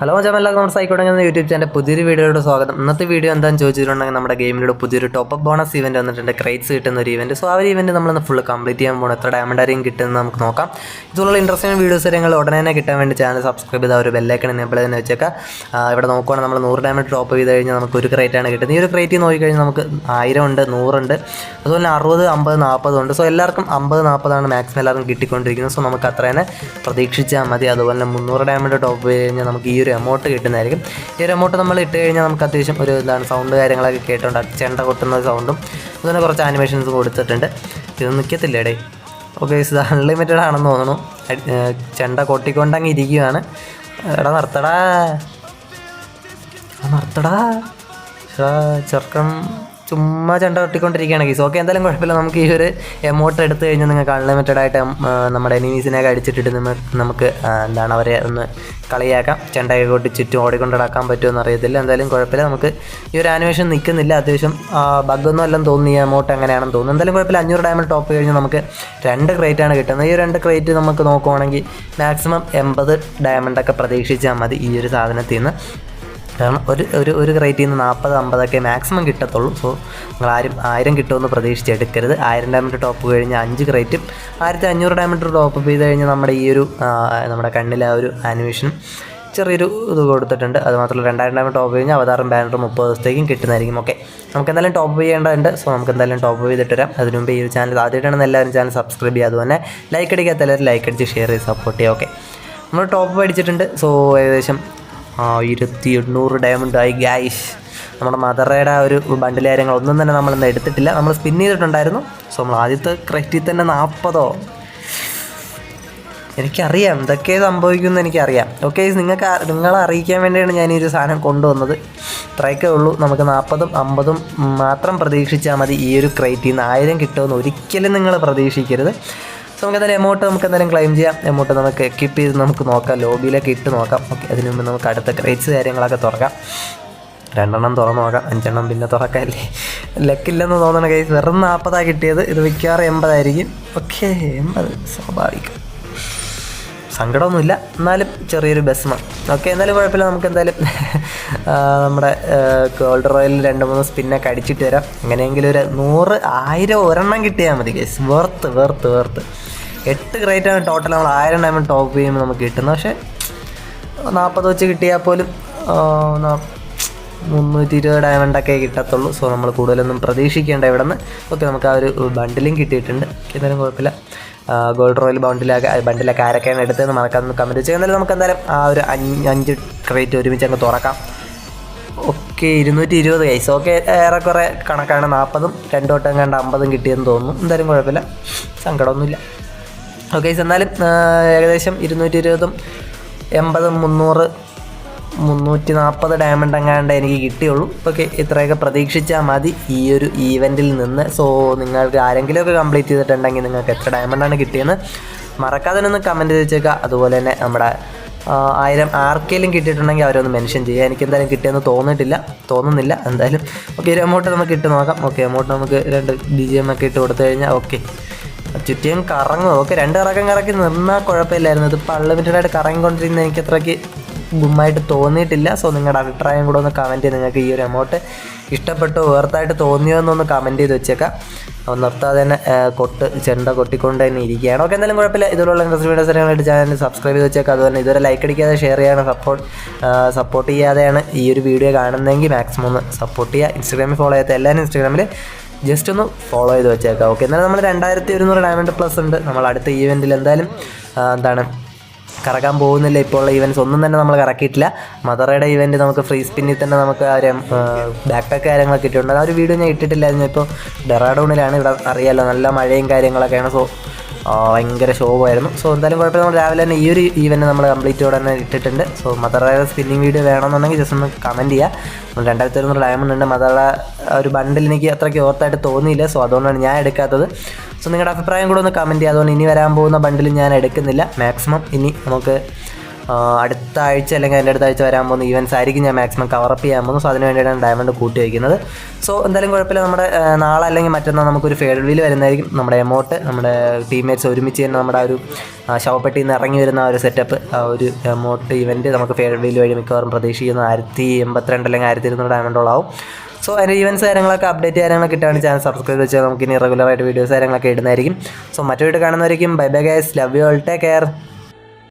Hello എല്ലാവർക്കും നമ്മുടെ സൈക്കോട്ടെ എന്ന യൂട്യൂബ് ചാനൽ പുതിയൊരു വീഡിയോയുടെ സ്വാഗതം. ഇന്നത്തെ വീഡിയോ എന്താണെന്ന് ചോദിച്ചിട്ടുണ്ടെങ്കിൽ നമ്മുടെ ഗെയിമിലൂടെ പുതിയൊരു ടോപ്പ് ബോണസ് ഇവന്റ് വന്നിട്ടുണ്ട്. ക്രൈറ്റ്സ് കിട്ടുന്ന ഒരു ഇവന്റ് സോ ആ ഒരു ഇവന്റ് നമ്മളൊന്ന് ഫുൾ കംപ്ലീറ്റ് ചെയ്യാൻ പോകണം എത്ര ഡയമണ്ട് ആരെയും കിട്ടുന്നത് നമുക്ക് നോക്കാം. ഇതുള്ള ഇൻട്രസ്റ്റിംഗ് വീഡിയോസ് കാര്യങ്ങൾ ഉടനെ തന്നെ കിട്ടാൻ വേണ്ടി ചാനൽ സബ്സ്ക്രൈബ് ചെയ്താൽ ഒരു ബെല്ലൈക്കൺ എപ്പോൾ തന്നെ വെച്ചേക്കാം ഇവിടെ നോക്കുവാണെങ്കിൽ നമ്മൾ നൂറ് ഡയമണ്ട് ടോപ്പ് ചെയ്ത് കഴിഞ്ഞാൽ നമുക്ക് ഒരു ക്രേറ്റ് ആണ് കിട്ടുന്നത്. ഈ ഒരു ക്രേറ്റ് നോക്കിക്കഴിഞ്ഞാൽ നമുക്ക് ആയിരം ഉണ്ട് നൂറുണ്ട് അതുപോലെ അറുപത് അമ്പത് നാൽപ്പത് ഉണ്ട്. സോ എല്ലാവർക്കും അമ്പത് നാൽപ്പതാണ് മാക്സിമം എല്ലാവർക്കും കിട്ടിക്കൊണ്ടിരിക്കുന്നത്. സോ നമുക്ക് അത്ര തന്നെ പ്രതീക്ഷിച്ചാൽ മതി. അതുപോലെ തന്നെ മുന്നൂറ് ഡയമണ്ട് ടോപ്പ് ചെയ്ത് കഴിഞ്ഞാൽ നമുക്ക് ഈ ഒരു എമൗണ്ട് കിട്ടുന്നതായിരിക്കും. ഈ ഒരു എമൗണ്ട് നമ്മൾ ഇട്ട് കഴിഞ്ഞാൽ നമുക്ക് അത്യാവശ്യം ഒരു എന്താണ് സൗണ്ട് കാര്യങ്ങളൊക്കെ കേട്ടോണ്ട് ചെണ്ട കൊട്ടുന്ന സൗണ്ടും അതുപോലെ കുറച്ച് ആനിമേഷൻസ് കൊടുത്തിട്ടുണ്ട്. ഇത് നിൽക്കത്തില്ല ഇടേ ഓക്കെ ഇത് അൺലിമിറ്റഡ് ആണെന്ന് തോന്നുന്നു. ചെണ്ട കൊട്ടിക്കൊണ്ട് കൊട്ടിക്കൊണ്ടങ്ങ് ഇരിക്കുകയാണ് എടാ നിർത്തടാ. നിർത്തടാ. ചെറുക്കം ചുമ്മാ ചണ്ട തട്ടിക്കൊണ്ടിരിക്കുകയാണ് കേസ് ഓക്കെ എന്തായാലും കുഴപ്പമില്ല. നമുക്ക് ഈ ഒരു എമൗണ്ട് എടുത്തു കഴിഞ്ഞാൽ നിങ്ങൾക്ക് അൺലിമിറ്റഡ് ആയിട്ട് നമ്മുടെ എനിമീസിനെയൊക്കെ അടിച്ചിട്ടിട്ട് നമുക്ക് എന്താണ് അവരെ ഒന്ന് കളിയാക്കാം. ചെണ്ടയൊക്കെ കൊണ്ട് ചുറ്റും ഓടിക്കൊണ്ട് നടക്കാൻ പറ്റുമെന്ന് അറിയത്തില്ല. എന്തായാലും കുഴപ്പമില്ല. നമുക്ക് ഈ ഒരു ആനിമേഷൻ നിൽക്കുന്നില്ല. അത്യാവശ്യം ബഗ്ഗൊന്നും എല്ലാം തോന്നി ഈ എമൗണ്ട് എങ്ങനെയാണെന്ന് തോന്നുന്നു. എന്തായാലും കുഴപ്പമില്ല. അഞ്ഞൂറ് ഡയമണ്ട് ടോപ്പ് കഴിഞ്ഞാൽ നമുക്ക് രണ്ട് ക്രേറ്റ് ആണ് കിട്ടുന്നത്. ഈ രണ്ട് ക്രേറ്റ് നമുക്ക് നോക്കുവാണെങ്കിൽ മാക്സിമം എൺപത് ഡയമണ്ടൊക്കെ പ്രതീക്ഷിച്ചാൽ മതി ഈ ഒരു സാധനത്തിൽ നിന്ന് കാരണം ഒരു ഒരു ഒരു റേറ്റിൽ നിന്ന് നാൽപ്പത് അമ്പതൊക്കെ മാക്സിമം കിട്ടത്തുള്ളൂ. സോ നിങ്ങൾ ആരും ആയിരം കിട്ടുമെന്ന് പ്രതീക്ഷിച്ച് എടുക്കരുത് ആയിരം ഡയമണ്ട് ടോപ്പ് കഴിഞ്ഞ് അഞ്ച് ക്രേറ്റും ആയിരത്തി അഞ്ഞൂറ് ഡയമണ്ട് ടോപ്പ് ചെയ്ത് കഴിഞ്ഞാൽ നമ്മുടെ ഈ ഒരു നമ്മുടെ കണ്ണിലെ ആ ഒരു ആനിമേഷൻ ചെറിയൊരു ഇത് കൊടുത്തിട്ടുണ്ട്. അത് മാത്രമല്ല രണ്ടായിരം ഡയമണ്ട് ടോപ്പ് കഴിഞ്ഞാൽ അവതാറും ബാനർ മുപ്പത് ദിവസത്തേക്കും കിട്ടുന്നതായിരിക്കും. ഓക്കെ നമുക്ക് എന്തായാലും ടോപ്പ് ചെയ്യേണ്ടതുണ്ട്. സോ നമുക്ക് എന്തായാലും ടോപ്പ് ചെയ്തിട്ട് വരാം. അതിനു മുമ്പ് ഈ ഒരു ചാനൽ ആദ്യമായിട്ടാണ് എല്ലാവരും ചാനൽ സബ്സ്ക്രൈബ് ചെയ്യുക അതുപോലെ ലൈക്ക് അടിക്കാത്ത എല്ലാവരും ലൈക്ക് അടിച്ച് ഷെയർ ചെയ്ത് സപ്പോർട്ട് ചെയ്യുക. ഓക്കെ നമ്മൾ ടോപ്പ് അടിച്ചിട്ടുണ്ട് സോ ഏകദേശം ആയിരത്തി എണ്ണൂറ് ഡയമണ്ട് ആയി. ഗായിഷ് നമ്മുടെ മദറയുടെ ആ ഒരു ബണ്ടിൽ കാര്യങ്ങൾ ഒന്നും തന്നെ നമ്മളിന്ന് എടുത്തിട്ടില്ല. നമ്മൾ സ്പിൻ ചെയ്തിട്ടുണ്ടായിരുന്നു. സോ നമ്മൾ ആദ്യത്തെ ക്രെറ്റിൽ തന്നെ നാൽപ്പതോ എനിക്കറിയാം. എന്തൊക്കെ സംഭവിക്കുമെന്ന് എനിക്കറിയാം. ഓക്കെ നിങ്ങൾക്ക് നിങ്ങളെ അറിയിക്കാൻ വേണ്ടിയാണ് ഞാൻ ഈ ഒരു സാധനം കൊണ്ടുവന്നത്. ഇത്രയൊക്കെ ഉള്ളൂ. നമുക്ക് നാൽപ്പതും അമ്പതും മാത്രം പ്രതീക്ഷിച്ചാൽ മതി ഈ ഒരു ക്രൈറ്റിൽ നിന്ന് ആയിരം കിട്ടുമെന്ന് ഒരിക്കലും നിങ്ങൾ പ്രതീക്ഷിക്കരുത്. സോ നമുക്ക് എന്തായാലും എമൗണ്ട് നമുക്ക് എന്തായാലും ക്ലെയിം ചെയ്യാം. എമൗണ്ട് നമുക്ക് എക്വിപ്പ് ചെയ്ത് നമുക്ക് നോക്കാം. ലോബിയിലേക്ക് ഇട്ട് നോക്കാം. ഓക്കെ അതിന് മുമ്പ് നമുക്ക് അടുത്ത ക്രേറ്റ്സ് കാര്യങ്ങളൊക്കെ തുറക്കാം. രണ്ടെണ്ണം തുറന്ന് നോക്കാം. അഞ്ചെണ്ണം പിന്നെ തുറക്കല്ലേ? ലക്കില്ലെന്ന് തോന്നണ കേസ് വെറും നാൽപ്പതാണ് കിട്ടിയത്. ഇത് മിക്കവാറും എൺപതായിരിക്കും. ഓക്കെ എൺപത്. സ്വാഭാവികം. സങ്കടമൊന്നുമില്ല. എന്നാലും ചെറിയൊരു ബസ്മാണ് ഓക്കെ എന്നാലും കുഴപ്പമില്ല. നമുക്ക് എന്തായാലും നമ്മുടെ ഗോൾഡ് റോയലിൽ രണ്ട് മൂന്ന് സ്പിന്നൊക്കെ അടിച്ചിട്ട് വരാം. എങ്ങനെയെങ്കിലും ഒരു നൂറ് ആയിരം ഒരെണ്ണം കിട്ടിയാൽ മതി കേസ് വേർത്ത് വേർത്ത് വേർത്ത് എട്ട് ക്രേറ്റാണ് ടോട്ടൽ നമ്മൾ ആയിരം ഡയമണ്ട് ടോപ്പ് ചെയ്യുമ്പോൾ നമുക്ക് കിട്ടുന്നത്. പക്ഷേ നാൽപ്പത് വെച്ച് കിട്ടിയാൽ പോലും മുന്നൂറ്റി ഇരുപത് ഡയമണ്ടൊക്കെ കിട്ടത്തുള്ളൂ. സോ നമ്മൾ കൂടുതലൊന്നും പ്രതീക്ഷിക്കേണ്ട ഇവിടെ നിന്ന് ഓക്കെ നമുക്ക് ആ ഒരു ബണ്ടിലും കിട്ടിയിട്ടുണ്ട്. എന്തായാലും കുഴപ്പമില്ല. ഗോൾഡ് റോയൽ ബൗണ്ടിലൊക്കെ ബണ്ടിലൊക്കെ ആരൊക്കെയാണ് എടുത്തതെന്ന് മറക്കാമെന്ന് കമന്റ് ചെയ്യുക. എന്തായാലും നമുക്ക് എന്തായാലും ആ ഒരു അഞ്ച് ക്രേറ്റ് ഒരുമിച്ച് അങ്ങ് തുറക്കാം. ഓക്കെ ഇരുന്നൂറ്റി ഇരുപത് കൈസ് ഓക്കെ ഏറെക്കുറെ കണക്കാണ്. നാൽപ്പതും രണ്ട് വട്ടം കണ്ട് അമ്പതും കിട്ടിയെന്ന് തോന്നുന്നു. എന്തായാലും കുഴപ്പമില്ല. സങ്കടമൊന്നുമില്ല. ഓക്കെ എന്നാലും ഏകദേശം ഇരുന്നൂറ്റി ഇരുപതും എൺപതും മുന്നൂറ് മുന്നൂറ്റി നാൽപ്പത് ഡയമണ്ട് എങ്ങാണ്ട് എനിക്ക് കിട്ടിയുള്ളൂ. ഓക്കെ ഇത്രയൊക്കെ പ്രതീക്ഷിച്ചാൽ മതി. ഈ ഒരു ഈവന്റിൽ നിന്ന്. സോ നിങ്ങൾക്ക് ആരെങ്കിലുമൊക്കെ കംപ്ലീറ്റ് ചെയ്തിട്ടുണ്ടെങ്കിൽ നിങ്ങൾക്ക് എത്ര ഡയമണ്ടാണ് കിട്ടിയെന്ന് മറക്കാതെ ഒന്ന് കമന്റ് ചോദിച്ചേക്കുക അതുപോലെ തന്നെ നമ്മുടെ ആയിരം ആർക്കെങ്കിലും കിട്ടിയിട്ടുണ്ടെങ്കിൽ അവരൊന്ന് മെൻഷൻ ചെയ്യുക. എനിക്ക് എന്തായാലും കിട്ടിയെന്ന് തോന്നിയിട്ടില്ല. തോന്നുന്നില്ല. എന്തായാലും ഓക്കെ ഒരു എമൗണ്ട് നമുക്ക് ഇട്ട് നോക്കാം. ഓക്കെ എമൗണ്ട് നമുക്ക് രണ്ട് ബി ജി എം ഒക്കെ ഇട്ട് കൊടുത്തു കഴിഞ്ഞാൽ ഓക്കെ ചുറ്റിയും കറങ്ങും. ഓക്കെ രണ്ട് കറക്കം കറക്കി നിന്നാൽ കുഴപ്പമില്ലായിരുന്നു. ഇത് പള്ളിമിറ്റഡായിട്ട് കറങ്ങിക്കൊണ്ടിരുന്ന എനിക്ക് അത്രയ്ക്ക് ഗുമ്മായിട്ട് തോന്നിയിട്ടില്ല. സോ നിങ്ങളുടെ അഭിപ്രായം കൂടെ ഒന്ന് കമന്റ് ചെയ്ത് നിങ്ങൾക്ക് ഈ ഒരു എമൗണ്ട് ഇഷ്ടപ്പെട്ടോ വേർത്തായിട്ട് തോന്നിയോ എന്നൊന്ന് കമന്റ് ചെയ്ത് വെച്ചേക്കാം. അപ്പോൾ നിർത്താതെ തന്നെ കൊട്ട് ചെണ്ട കൊട്ടിക്കൊണ്ട് തന്നെ ഇരിക്കുകയാണ്. ഓക്കെ എന്തായാലും കുഴപ്പമില്ല. ഇതുപോലുള്ള ഇൻട്രസ്റ്റ് വീഡിയോസ് കാര്യങ്ങളായിട്ട് ചാനൽ സബ്സ്ക്രൈബ് ചെയ്ത് വെച്ചേക്കാം. അതുപോലെ ഇതുവരെ ലൈക്ക് അടിക്കാതെ ഷെയർ ചെയ്യാൻ സപ്പോർട്ട് സപ്പോർട്ട് ചെയ്യാതെയാണ് ഈ ഒരു വീഡിയോ കാണുന്നതെങ്കിൽ മാക്സിമം ഒന്ന് സപ്പോർട്ട് ചെയ്യുക. ഇൻസ്റ്റാഗ്രാമിൽ ഫോളോ ചെയ്യാത്ത എല്ലാവരും ഇൻസ്റ്റാഗ്രാമിൽ ജസ്റ്റ് ഒന്ന് ഫോളോ ചെയ്ത് വെച്ചേക്കാം. ഓക്കെ എന്നാലും നമ്മൾ രണ്ടായിരത്തി ഒരുന്നൂറ് ഡയമണ്ട് പ്ലസ് ഉണ്ട്. നമ്മൾ അടുത്ത ഈവെന്റിൽ എന്തായാലും എന്താണ് കറക്കാൻ പോകുന്നില്ല. ഇപ്പോൾ ഉള്ള ഇവന്റ്സ് ഒന്നും തന്നെ നമ്മൾ കറക്കിയിട്ടില്ല. മദറയുടെ ഇവന്റ് നമുക്ക് ഫ്രീ സ്പിന്നിൽ തന്നെ നമുക്ക് ആ ഒരു ബാക്ക് പാക്ക് കാര്യങ്ങളൊക്കെ കിട്ടിയിട്ടുണ്ട് ആ ഒരു വീഡിയോ ഞാൻ ഇട്ടിട്ടില്ലായിരുന്നു. ഇപ്പോൾ ഡെറാഡൂണിലാണ്. ഇവിടെ അറിയാലോ നല്ല മഴയും കാര്യങ്ങളൊക്കെയാണ്. സോ ഭയങ്കര ശോഭമായിരുന്നു. സോ എന്തായാലും കുഴപ്പമില്ല. നമ്മൾ രാവിലെ തന്നെ ഈ ഒരു ഈവന്റ് നമ്മൾ കംപ്ലീറ്റ് തന്നെ ഇട്ടിട്ടുണ്ട്. സോ മദറയുടെ സ്പിന്നിങ് വീഡിയോ വേണമെന്നുണ്ടെങ്കിൽ ജസ്റ്റ് ഒന്ന് കമന്റ് ചെയ്യുക രണ്ടായിരത്തി ഒരുന്നൂറ് ഡയമണ്ട് ഉണ്ട്. മദറുടെ ആ ഒരു ബണ്ടിൽ എനിക്ക് അത്രയ്ക്ക് ഓർത്തായിട്ട് തോന്നിയില്ല. സോ അതുകൊണ്ടാണ് ഞാൻ എടുക്കാത്തത്. സോ നിങ്ങളുടെ അഭിപ്രായം കൂടെ ഒന്ന് കമന്റ് ചെയ്യുക അതുകൊണ്ട് ഇനി വരാൻ പോകുന്ന ബണ്ടിൽ ഞാൻ എടുക്കുന്നില്ല. മാക്സിമം ഇനി നമുക്ക് അടുത്ത ആഴ്ച അല്ലെങ്കിൽ അതിന്റെ അടുത്ത ആഴ്ച വരാൻ പോകുന്ന ഈവൻസ് ആയിരിക്കും ഞാൻ മാക്സിമം കവറപ്പ് ചെയ്യാൻ പോകുന്നത്. സോ അതിന് വേണ്ടിയിട്ടാണ് ഡയമണ്ട് കൂട്ടി വയ്ക്കുന്നത് സോ എന്തായാലും കുഴപ്പമില്ല. നമ്മുടെ നാളെ അല്ലെങ്കിൽ മറ്റന്നാൾ നമുക്കൊരു ഫേഡിൽ വീൽ വരുന്നതായിരിക്കും. നമ്മുടെ എമൗണ്ട് നമ്മുടെ ടീംമേറ്റ്സ് ഒരുമിച്ച് തന്നെ നമ്മുടെ ആ ഒരു ശവപ്പെട്ടിയിൽ നിന്ന് ഇറങ്ങി വരുന്ന ആ ഒരു സെറ്റപ്പ് ആ ഒരു എമൗണ്ട് ഇവന്റ് നമുക്ക് ഫേഡിൽ വീൽ വഴി മിക്കവാറും പ്രതീക്ഷിക്കുന്ന ആയിരത്തി എൺപത്തിരണ്ട് അല്ലെങ്കിൽ ആയിരത്തി ഇരുന്നൂറ് ഡയമണ്ടോളാവും സോ അതിന്റെ ഈവൻസ് കാര്യങ്ങളൊക്കെ അപ്ഡേറ്റ് കാര്യങ്ങളൊക്കെ കിട്ടുകയാണ് ചാനൽ സബ്സ്ക്രൈബ് വെച്ചാൽ നമുക്ക് ഇനി റെഗുലറായിട്ട് വീഡിയോസ് കാര്യങ്ങളൊക്കെ ഇടുന്നതായിരിക്കും. സോ മറ്റു video കാണുന്നവരായിരിക്കും bye bye guys love you all take care